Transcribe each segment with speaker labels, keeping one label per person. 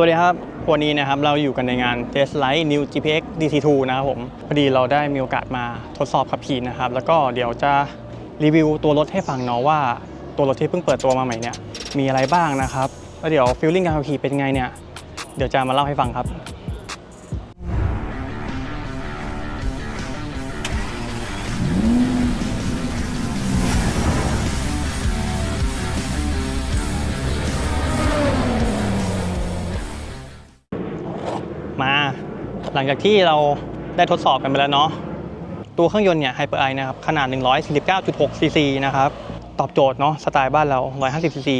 Speaker 1: สวัสดีครับ วันนี้นะครับเราอยู่กันในงาน Test Light New GPX DC2 นะครับผม พอดีเราได้มีโอกาสมาทดสอบขับขี่นะครับ แล้วก็เดี๋ยวจะรีวิวตัวรถให้ฟังเนาะว่าตัวรถที่เพิ่งเปิดตัวมาใหม่เนี่ยมีอะไรบ้างนะครับ แล้วเดี๋ยวฟีลลิ่งการขับขี่เป็นไงเนี่ย เดี๋ยวจะมาเล่าให้ฟังครับ ลังจากที่เราได้ทดสอบกันไปแล้วเนาะตัวเครื่องยนต์เนี่ย Hyper i นะครับขนาด 149.6 cc นะครับ ตอบโจทย์เนาะสไตล์บ้านเรา 150 cc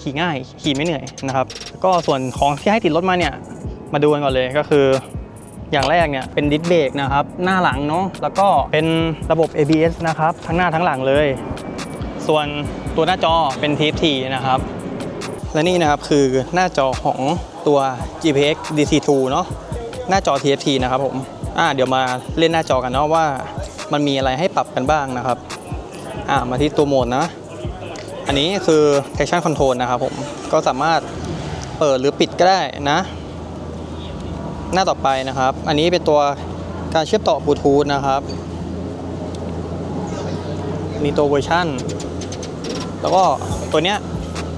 Speaker 1: ขี่ง่าย ขี่ไม่เหนื่อยนะครับ ก็ส่วนของที่ให้ติดรถมาเนี่ย มาดูกันก่อนเลยก็คือ อย่างแรกเนี่ยเป็นดิสเบรกนะครับ หน้าหลังเนาะแล้วก็เป็นระบบ ABS นะครับทั้งหน้าทั้งหลังเลย ส่วนตัวหน้าจอเป็น TFT นะครับ และนี่นะครับคือหน้าจอของตัว GPX DC2 เนาะ หน้าจอ TFT นะครับผมอ่าเดี๋ยวมาเล่นหน้าจอกันเนาะว่ามันมีอะไรให้ปรับกันบ้างนะครับอ่ามาที่ตัวโหมดนะ อันนี้คือ traction control นะครับผมก็สามารถเปิดหรือปิดก็ได้นะ หน้าต่อไปนะครับ อันนี้เป็นตัวการเชื่อมต่อบลูทูธนะครับมีตัวเวอร์ชันแล้วก็ตัวเนี้ย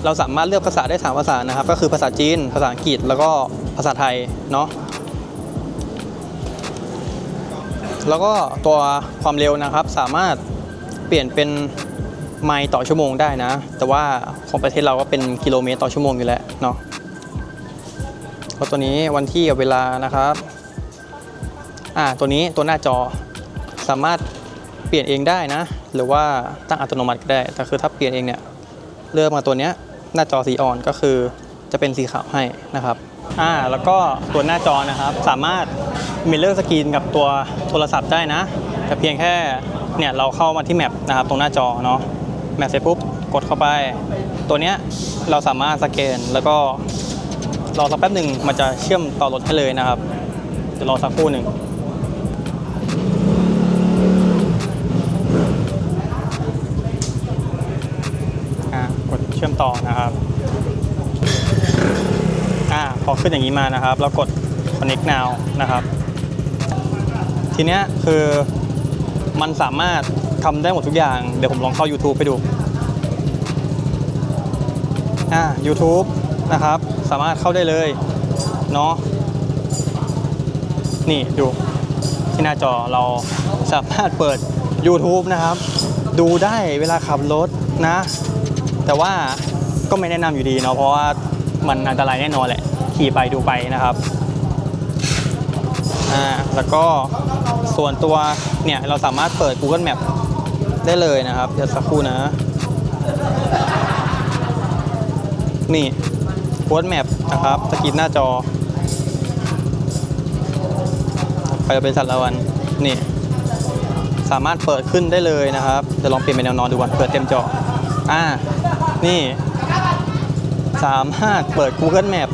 Speaker 1: เราสามารถเลือกภาษาได้ 3 ภาษานะครับ ก็คือภาษาจีน ภาษาอังกฤษ แล้วก็ภาษาไทย เนาะ แล้วก็ตัวความเร็วนะครับสามารถเปลี่ยนเป็นไมล์ต่อชั่วโมงได้นะ แต่ว่าของประเทศเราก็เป็นกิโลเมตรต่อชั่วโมงอยู่แล้วเนาะแล้วตัวนี้วันที่กับเวลานะครับอ่าตัวนี้ตัวหน้าจอสามารถเปลี่ยนเองได้นะ หรือว่าตั้งอัตโนมัติก็ได้ แต่คือถ้าเปลี่ยนเองเนี่ยเลือกมาตัวเนี้ยหน้าจอสีอ่อนก็คือจะเป็นสีขาวให้นะครับ อ่าแล้วก็ตัวหน้าจอนะครับ สามารถมิเลอร์สกรีนกับตัวโทรศัพท์ได้นะ แต่เพียงแค่เนี่ยเราเข้ามาที่แมปนะครับตรงหน้าจอเนาะแมปเสร็จปุ๊บกดเข้าไป ตัวเนี้ยเราสามารถสแกนแล้วก็รอสักแป๊บหนึ่งมันจะเชื่อมต่อรถให้เลยนะครับเดี๋ยวรอสักครู่หนึ่ง พอขึ้นอย่างนี้มานะครับ เรากด connect now นะครับ ทีเนี้ยคือมันสามารถทำได้หมดทุกอย่าง เดี๋ยวผมลองเข้า YouTube ไปดูอ่า YouTube นะครับ สามารถเข้าได้เลยเนาะนี่ดูที่หน้าจอเราสามารถเปิด YouTube นะครับ ดูได้เวลาขับรถนะ แต่ว่าก็ไม่แนะนำอยู่ดีเนาะเพราะว่ามันอันตรายแน่นอนแหละ ขี่ไปดูไปนะครับอ่าแล้วก็ส่วนตัวเนี่ยเราสามารถเปิด Google Map ได้เลยนะครับ เดี๋ยวสักครู่นะ นี่ Google Map นะครับสกรีนหน้าจอ ไปเป็นสัตว์ละวัน นี่ สามารถเปิดขึ้นได้เลยนะครับเดี๋ยวลองเปลี่ยนเป็นแนวนอนดูก่อนเปิดเต็มจออ่านี่สามารถเปิด Google Map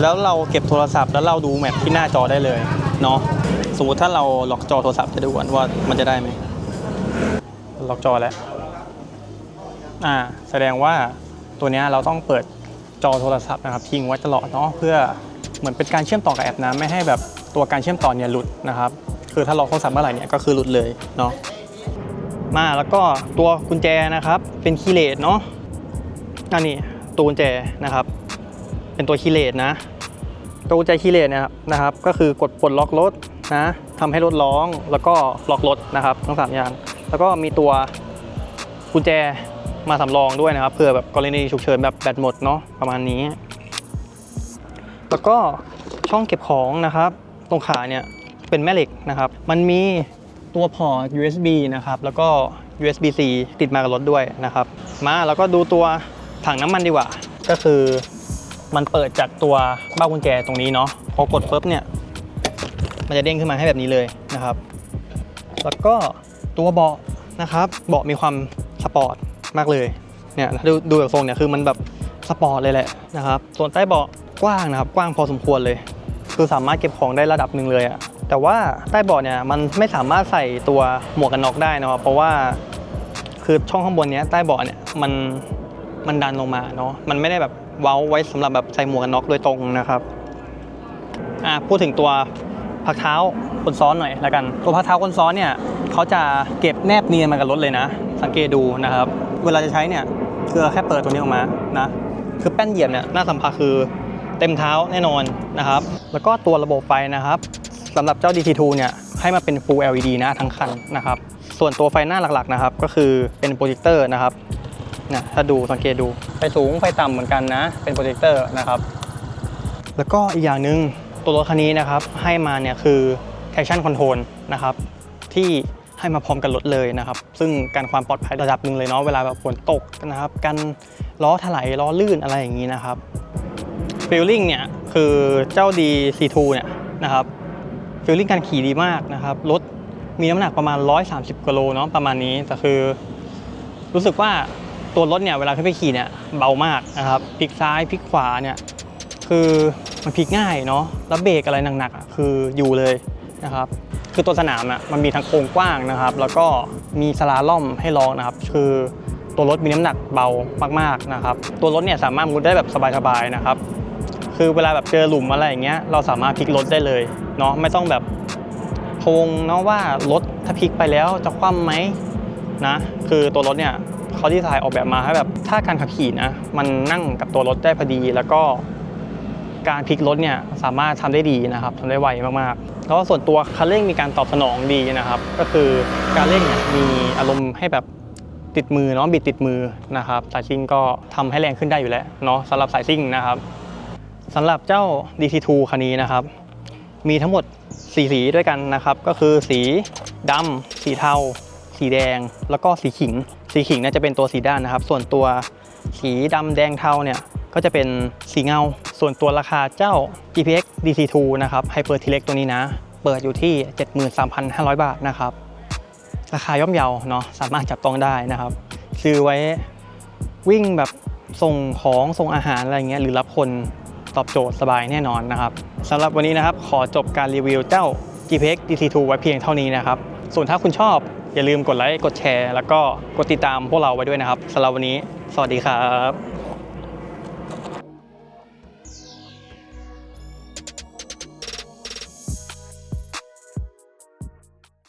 Speaker 1: แล้วเราเก็บโทรศัพท์แล้วเราดูแมปที่หน้าจอได้เลยเนาะสมมติถ้าเราล็อกจอโทรศัพท์จะดูก่อนว่ามันจะได้ไหมล็อกจอแล้วอ่าแสดงว่าตัวนี้เราต้องเปิดจอโทรศัพท์นะครับทิ้งไว้ตลอดเนาะเพื่อเหมือนเป็นการเชื่อมต่อกับแอปนะไม่ให้แบบตัวการเชื่อมต่อเนี่ยหลุดนะครับคือถ้าล็อกโทรศัพท์เมื่อไหร่เนี่ยก็คือหลุดเลยเนาะมาแล้วก็ตัวกุญแจนะครับเป็นคีย์เลสเนาะอันนี้ตัวกุญแจนะครับ เป็นตัวคีย์เลสนะตัวกุญแจคีย์เลสเนะครับนะครับ ก็คือกดปลดล็อกรถนะทำให้รถร้องแล้วก็ล็อกรถนะครับทั้งสามอย่าง แล้วก็มีตัวกุญแจมาสำรองด้วยนะครับเผื่อแบบกรณีฉุกเฉินแบบแบตหมดเนาะประมาณนี้ แล้วก็ช่องเก็บของนะครับ ตรงขาเนี่ยเป็นแม่เหล็กนะครับ มันมีตัวพอร์ต USB นะครับ แล้วก็ USB-C ติดมากับรถด้วยนะครับ มาแล้วก็ดูตัวถังน้ำมันดีกว่า ก็คือ มันเปิดจากตัวเบ้ากุญแจตรงนี้เนาะพอกดปุ๊บเนี่ยมันจะเด้งขึ้นมาให้แบบนี้เลยนะครับ แล้วก็ตัวเบาะนะครับเบาะมีความสปอร์ตมากเลยเนี่ยดูดูจากทรงเนี่ยคือมันแบบสปอร์ตเลยแหละนะครับส่วนใต้เบาะกว้างนะครับกว้างพอสมควรเลย คือสามารถเก็บของได้ระดับหนึ่งเลยอะแต่ว่าใต้เบาะเนี่ยมันไม่สามารถใส่ตัวหมวกกันน็อกได้นะครับเพราะว่าคือช่องข้างบนเนี้ยใต้เบาะเนี่ยมันมันดันลงมาเนาะมันไม่ได้แบบ เว้าไว้สำหรับแบบใส่หมวกกันน็อกโดยตรงนะครับอะพูดถึงตัวพักเท้าคนซ้อนหน่อยแล้วกัน ตัวพักเท้าคนซ้อนเนี่ยเขาจะเก็บแนบเนียนมากับรถเลยนะ สังเกตดูนะครับ เวลาจะใช้เนี่ยคือแค่เปิดตัวนี้ออกมานะคือแป้นเหยียบเนี่ยหน้าสัมผัสคือเต็มเท้าแน่นอนนะครับ แล้วก็ตัวระบบไฟนะครับสำหรับเจ้า DT2 เนี่ยให้มาเป็น Full LED นะทั้งคันนะครับ ส่วนตัวไฟหน้าหลักๆนะครับก็คือเป็นโปรเจคเตอร์นะครับ นะถ้าดูสังเกตดูไฟสูงไฟต่ำเหมือนกันนะ เป็นโปรเจคเตอร์นะครับแล้วก็อีกอย่างหนึ่งตัวรถคันนี้นะครับให้มาเนี่ยคือ traction control นะครับที่ให้มาพร้อมกันรถเลยนะครับ ซึ่งการความปลอดภัยระดับหนึ่งเลยเนาะเวลาแบบฝนตกนะครับกันล้อถลายล้อลื่นอะไรอย่างนี้นะครับฟีลลิ่งเนี่ยคือเจ้า DC2 เนี่ยนะครับฟีลลิ่งการขี่ดีมากนะครับรถมีน้ำหนักประมาณ 130กิโลเนาะประมาณนี้แต่คือ รู้สึกว่า ตัวรถเนี่ยเวลาขึ้นไปขี่เนี่ยเบามากนะครับพลิกซ้ายพลิกขวาเนี่ยคือมันพลิกง่ายเนาะแล้วเบรกอะไรหนักๆคืออยู่เลยนะครับคือตัวสนามอะมันมีทั้งโค้งกว้างนะครับ แล้วก็มีสลาล่อมให้ลองนะครับ คือตัวรถมีน้ำหนักเบามากๆนะครับ ตัวรถเนี่ยสามารถมุดได้แบบสบายๆนะครับ คือเวลาแบบเจอหลุมอะไรอย่างเงี้ยเราสามารถพลิกรถได้เลยเนาะไม่ต้องแบบพวงเนาะว่ารถถ้าพลิกไปแล้วจะคว่ำไหมนะคือตัวรถเนี่ย เขาดีไซน์ออกแบบมาให้แบบถ้าการขับขี่นะมันนั่งกับตัวรถได้พอดีแล้วก็การพลิกรถเนี่ยสามารถทำได้ดีนะครับทำได้ไวมากๆ แล้วส่วนตัวคันเร่งมีการตอบสนองดีนะครับ ก็คือการเร่งเนี่ยมีอารมณ์ให้แบบติดมือเนาะบิดติดมือนะครับสายซิ่งก็ทำให้แรงขึ้นได้อยู่แล้วเนาะสำหรับสายซิ่งนะครับสำหรับเจ้า DC2 คันนี้นะครับ มีทั้งหมด4สีด้วยกันนะครับ ก็คือสีดำสีเทา สีแดง แล้วก็สีขิง สีขิงเนี่ยจะเป็นตัวสีด้านนะครับ ส่วนตัวสีดำแดงเทาเนี่ยก็จะเป็นสีเงา ส่วนตัวราคาเจ้า GPX DC2 นะครับ Hyper T-Rex ตัวนี้นะ เปิดอยู่ที่ 73,500 บาทนะครับ ราคาย่อมเยาเนาะสามารถจับต้องได้นะครับ ซื้อไว้วิ่งแบบส่งของส่งอาหารอะไรเงี้ยหรือรับคนตอบโจทย์สบายแน่นอนนะครับสำหรับวันนี้นะครับขอจบการรีวิวเจ้า GPX DC2 ไว้เพียงเท่านี้นะครับ ส่วนถ้าคุณชอบ อย่าลืมกดไลค์กดแชร์ แล้วก็กดติดตามพวกเราไว้ด้วยนะครับสำหรับวันนี้ สวัสดีครับ